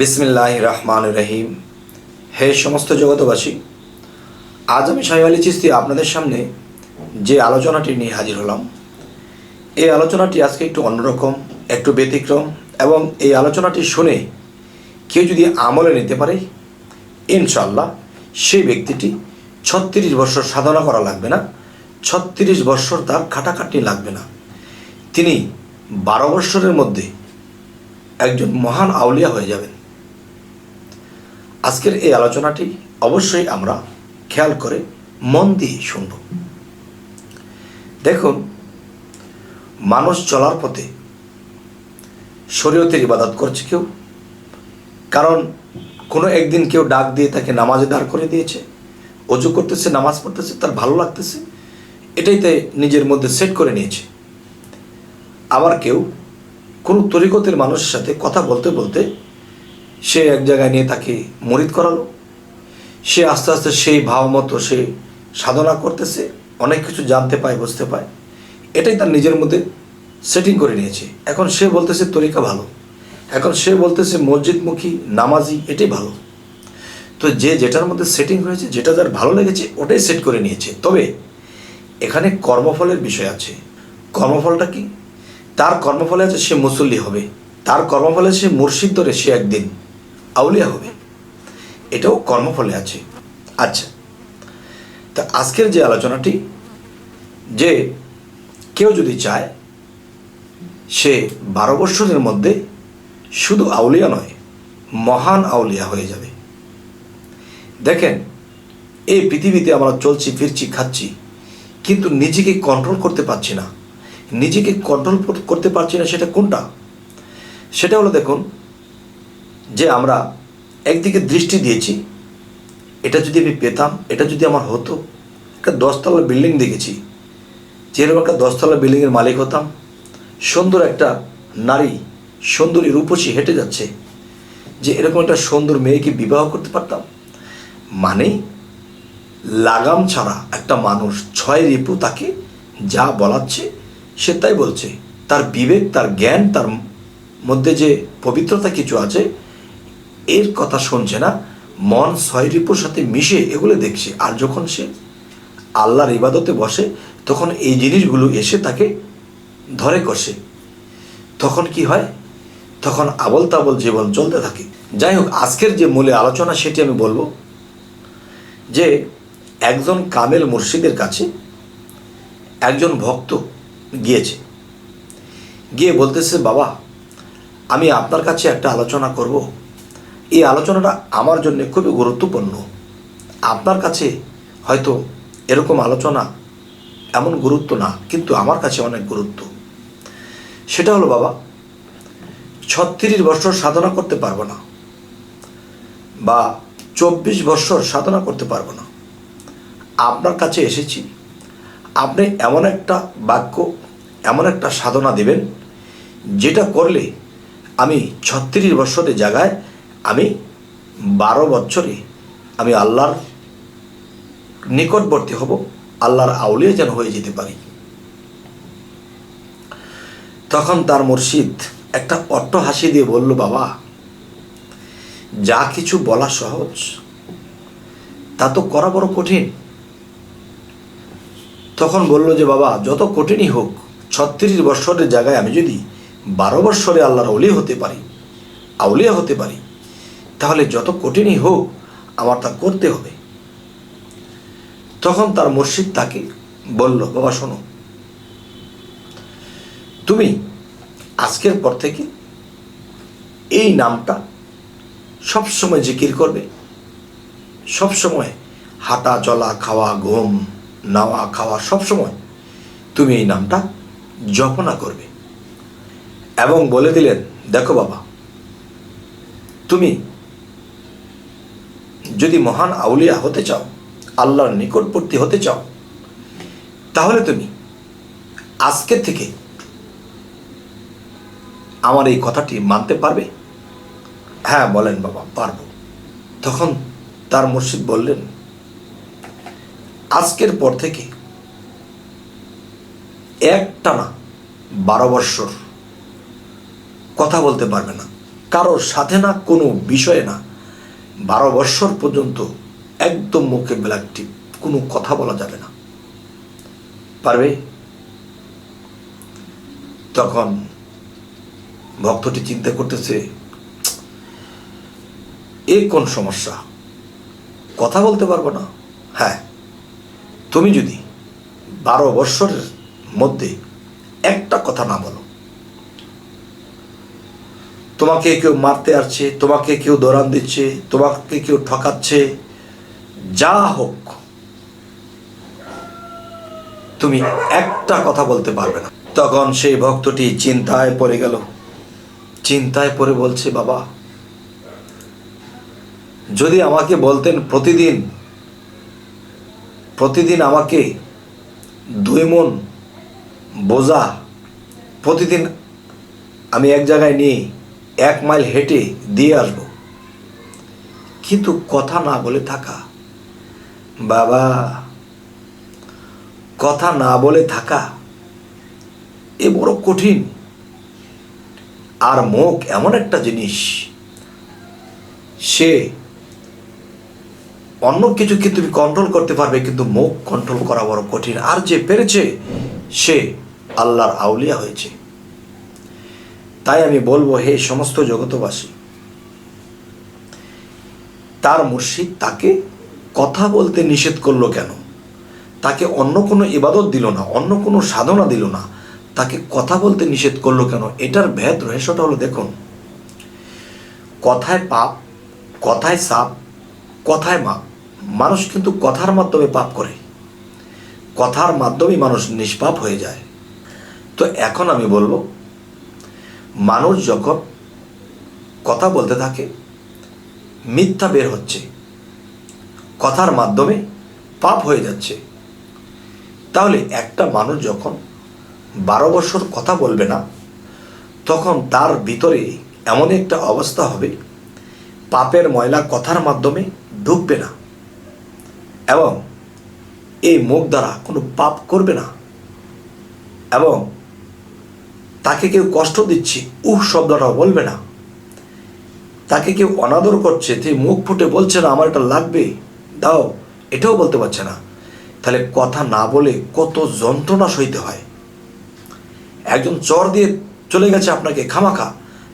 বিসমিল্লাহ রহমান রহিম। হে সমস্ত জগতবাসী আজ আমি সাহেব আলী চিস্তি আপনাদের সামনে যে আলোচনাটি নিয়ে হাজির হলাম। এই আলোচনাটি আজকে একটু অন্যরকম, একটু ব্যতিক্রম এবং এই আলোচনাটি শুনে কেউ যদি আমলে নিতে পারে ইনশাল্লাহ সেই ব্যক্তিটি ছত্রিশ বছর সাধনা করা লাগবে না, ছত্রিশ বছর তার খাটাখাটনি লাগবে না। তিনি বারো বৎসরের মধ্যে একজন মহান আউলিয়া হয়ে যাবেন। আজকের এই আলোচনাটি অবশ্যই আমরা খেয়াল করে মন দিয়ে শুনব। দেখুন, মানুষ চলার পথে শরীয়তের ইবাদত করছে কেউ? কারণ কোনো একদিন কেউ ডাক দিয়ে তাকে নামাজে দাঁড় করে দিয়েছে, অজু করতেছে, নামাজ পড়তেছে, তার ভালো লাগতেছে, এটাই তাই নিজের মধ্যে সেট করে নিয়েছে। আবার কেউ কোনো তরিকতের মানুষের সাথে কথা বলতে বলতে সে এক জায়গায় নিয়ে তাকে মরিদ করালো। সে আস্তে আস্তে সেই ভাব মতো সে সাধনা করতেছে, অনেক কিছু জানতে পায়, বুঝতে পায়। এটাই তার নিজের মধ্যে সেটিং করে নিয়েছে। এখন সে বলতেছে, তরিকা ভালো। এখন সে বলতেছে, মসজিদমুখী, নামাজি, এটাই ভালো। তো যে যেটার মধ্যে সেটিং হয়েছে, যেটা যার ভালো লেগেছে, ওটাই সেট করে নিয়েছে। তবে এখানে কর্মফলের বিষয় আছে। কর্মফলটা কি? তার কর্মফলে আছে সে মুসল্লি হবে। তার কর্মফলে সে মুর্শিদ ধরে সে একদিন আউলিয়া হবে। এটাও কর্মফলে আছে। আচ্ছা তা আজকের যে আলোচনাটি, যে কেউ যদি চায়, সে বারো বৎসরের মধ্যে শুধু আউলিয়া নয়, মহান আউলিয়া হয়ে যাবে। দেখেন, এই পৃথিবীতে আমরা চলছি, ফিরছি, খাচ্ছি, কিন্তু নিজেকে কন্ট্রোল করতে পারছি না। নিজেকে কন্ট্রোল করতে পারছি না, সেটা কোনটা? সেটা হলো দেখুন যে আমরা একদিকে দৃষ্টি দিয়েছি, এটা যদি আমি পেতাম, এটা যদি আমার হতো, একটা দশতলা বিল্ডিং দেখেছি, যেরকম একটা দশতলা বিল্ডিংয়ের মালিক হতাম, সুন্দর একটা নারী, সুন্দরী রূপসী হেঁটে যাচ্ছে, যে এরকম একটা সুন্দর মেয়েকে বিবাহ করতে পারতাম মানে লাগাম ছাড়া একটা মানুষ ছয় রিপু তাকে যা বলাচ্ছে, সে তাই বলছে। তার বিবেক, তার জ্ঞান, তার মধ্যে যে পবিত্রতা কিছু আছে এর কথা শুনছে না, মন ছয় রিপুর সাথে মিশে এগুলো দেখছে। আর যখন সে আল্লাহর ইবাদতে বসে, তখন এই জিনিসগুলো এসে তাকে ধরে কষে। তখন কি হয়? তখন আবল তাবল জীবন চলতে থাকে। যাই হোক, আজকের যে মূলে আলোচনা সেটি আমি বলব যে, একজন কামেল মুর্শিদের কাছে একজন ভক্ত গিয়েছে। গিয়ে বলতেছে, বাবা, আমি আপনার কাছে একটা আলোচনা করব। এই আলোচনাটা আমার জন্য খুবই গুরুত্বপূর্ণ। আপনার কাছে হয়তো এরকম আলোচনা এমন গুরুত্ব না, কিন্তু আমার কাছে অনেক গুরুত্ব। সেটা হলো, বাবা, ছত্রিশ বছর সাধনা করতে পারব না বা চব্বিশ বছর সাধনা করতে পারব না। আপনার কাছে এসেছি। আপনি এমন একটা বাক্য, এমন একটা সাধনা দেবেন, যেটা করলে আমি ছত্রিশ বছরের জায়গায় আমি বারো বছরে আমি আল্লাহর নিকটবর্তী হব, আল্লাহর আউলিয়া যেন হয়ে যেতে পারি। তখন তার মুর্শিদ একটা অট্ট হাসি দিয়ে বলল, বাবা, যা কিছু বলা সহজ, তা তো করা বড় কঠিন। তখন বলল যে, বাবা, যত কঠিনই হোক, ছত্রিশ বৎসরের জায়গায় আমি যদি বারো বৎসরে আল্লাহর অলি হতে পারি, আউলিয়া হতে পারি তাহলে যত কঠিনই হোক, আমার তা করতে হবে। তখন তার মসজিদ তাকে বলল, বাবা, শোনো। তুমি আজকের পর থেকে এই নামটা সবসময় জিকির করবে। সবসময় হাঁটা, চলা, খাওয়া, ঘুম নাওয়া খাওয়া, সবসময় তুমি এই নামটা জপনা করবে। এবং বলে দিলেন, দেখো বাবা, তুমি যদি মহান আউলিয়া হতে চাও, আল্লাহর নিকটবর্তী হতে চাও, তাহলে তুমি আজকে থেকে আমার এই কথাটি মানতে পারবে? হ্যাঁ বলেন বাবা, পারব। তখন তার মুর্শিদ বললেন, আজকের পর থেকে একটা না, বারো বৎসর কথা বলতে পারবে না। কারোর সাথে না, কোনো বিষয়ে না। বারো বৎসর পর্যন্ত একদম মুখে ব্ল্যাক কোনো কথা বলা যাবে না। পারবে? তখন ভক্তটি চিন্তা করতেছে, এ কোন সমস্যা? কথা বলতে পারব না? হ্যাঁ। তুমি যদি বারো বৎসরের মধ্যে একটা কথা না বলো তোমাকে কেউ মারতে আসছে, তোমাকে কেউ দৌড়ান দিচ্ছে, তোমাকে কেউ ঠকাচ্ছে, যা হোক, তুমি একটা কথা বলতে পারবে না। তখন সেই ভক্তটি চিন্তায় পড়ে গেল। চিন্তায় পড়ে বলছে, বাবা, যদি আমাকে বলতেন প্রতিদিন প্রতিদিন আমাকে দুই মন বোঝা, প্রতিদিন আমি এক জায়গায় নিয়ে এক মাইল হেঁটে দিয়ে আসব। কিন্তু কথা না বলে থাকা। বাবা, কথা না বলে থাকা এ বড় কঠিন। আর মুখ এমন একটা জিনিস, সে অন্য কিছুকে তুমি কন্ট্রোল করতে পারবে, কিন্তু মুখ কন্ট্রোল করা বড় কঠিন। আর যে পেরেছে, সে আল্লাহর আউলিয়া হয়েছে। তাই আমি বলব, হে সমস্ত জগতবাসী তার মুর্শিদ তাকে কথা বলতে নিষেধ করল কেন? তাকে অন্য কোনো ইবাদত দিল না, অন্য কোনো সাধনা দিল না, তাকে কথা বলতে নিষেধ করল কেন? এটার ভেদ রহস্যটা হলো, দেখুন, কথায় পাপ, কথায় সাপ, কথায় মাপ। মানুষ কিন্তু কথার মাধ্যমে পাপ করে। কথার মাধ্যমে মানুষ নিষ্পাপ হয়ে যায়। তো এখন আমি বলব মানুষ যখন কথা বলতে থাকে, মিথ্যা বের হচ্ছে। কথার মাধ্যমে পাপ হয়ে যাচ্ছে। তাহলে একটা মানুষ যখন বারো বছর কথা বলবে না, তখন তার ভিতরে এমন একটা অবস্থা হবে, পাপের ময়লা কথার মাধ্যমে ঢুকবে না এবং এই মুখ দ্বারা কোনো পাপ করবে না। এবং তাকে কেউ কষ্ট দিচ্ছে, উহ শব্দটাও বলবে না। তাকে কেউ অনাদর করছে তুই মুখ ফুটে বলছে না, আমার এটা লাগবে, দাও, এটাও বলতে পারছে না। তাহলে কথা না বলে কত যন্ত্রণা সইতে হয়। একজন চর দিয়ে চলে গেছে আপনাকে, খামাখা।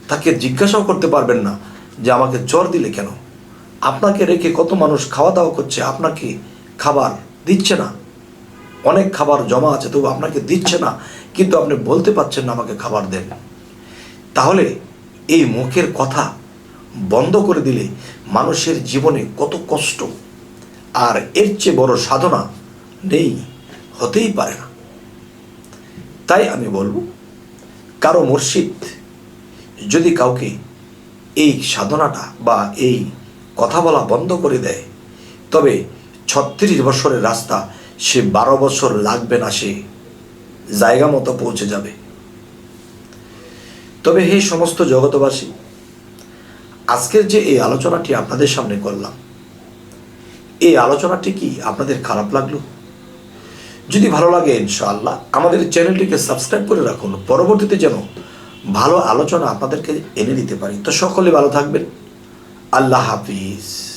তাকে জিজ্ঞাসাও করতে পারবেন না যে আমাকে চর দিলে কেন। আপনাকে রেখে কত মানুষ খাওয়া দাওয়া করছে, আপনাকে খাবার দিচ্ছে না। অনেক খাবার জমা আছে, তবু আপনাকে দিচ্ছে না, কিন্তু আপনি বলতে পারছেন না আমাকে খাবার দেন। তাহলে এই মুখের কথা বন্ধ করে দিলে মানুষের জীবনে কত কষ্ট, আর এর চেয়ে বড় সাধনা নেই, হতেই পারে না। তাই আমি বলব, কারও মুর্শিদ যদি কাউকে এই সাধনাটা বা এই কথা বলা বন্ধ করে দেয়, তবে ছত্রিশ বছরের রাস্তা সে বারো বছর লাগবে না, সে জায়গা মতো পৌঁছে যাবে। তবে হে সমস্ত জগতবাসী আজকের যে এই আলোচনাটি আপনাদের সামনে করলাম, এই আলোচনাটি কি আপনাদের খারাপ লাগল? যদি ভালো লাগে ইনশাআল্লাহ, আমাদের চ্যানেলটিকে সাবস্ক্রাইব করে রাখুন। পরবর্তীতে যেন ভালো আলোচনা আপনাদেরকে এনে দিতে পারি। তো সকলে ভালো থাকবেন। আল্লাহ হাফিজ।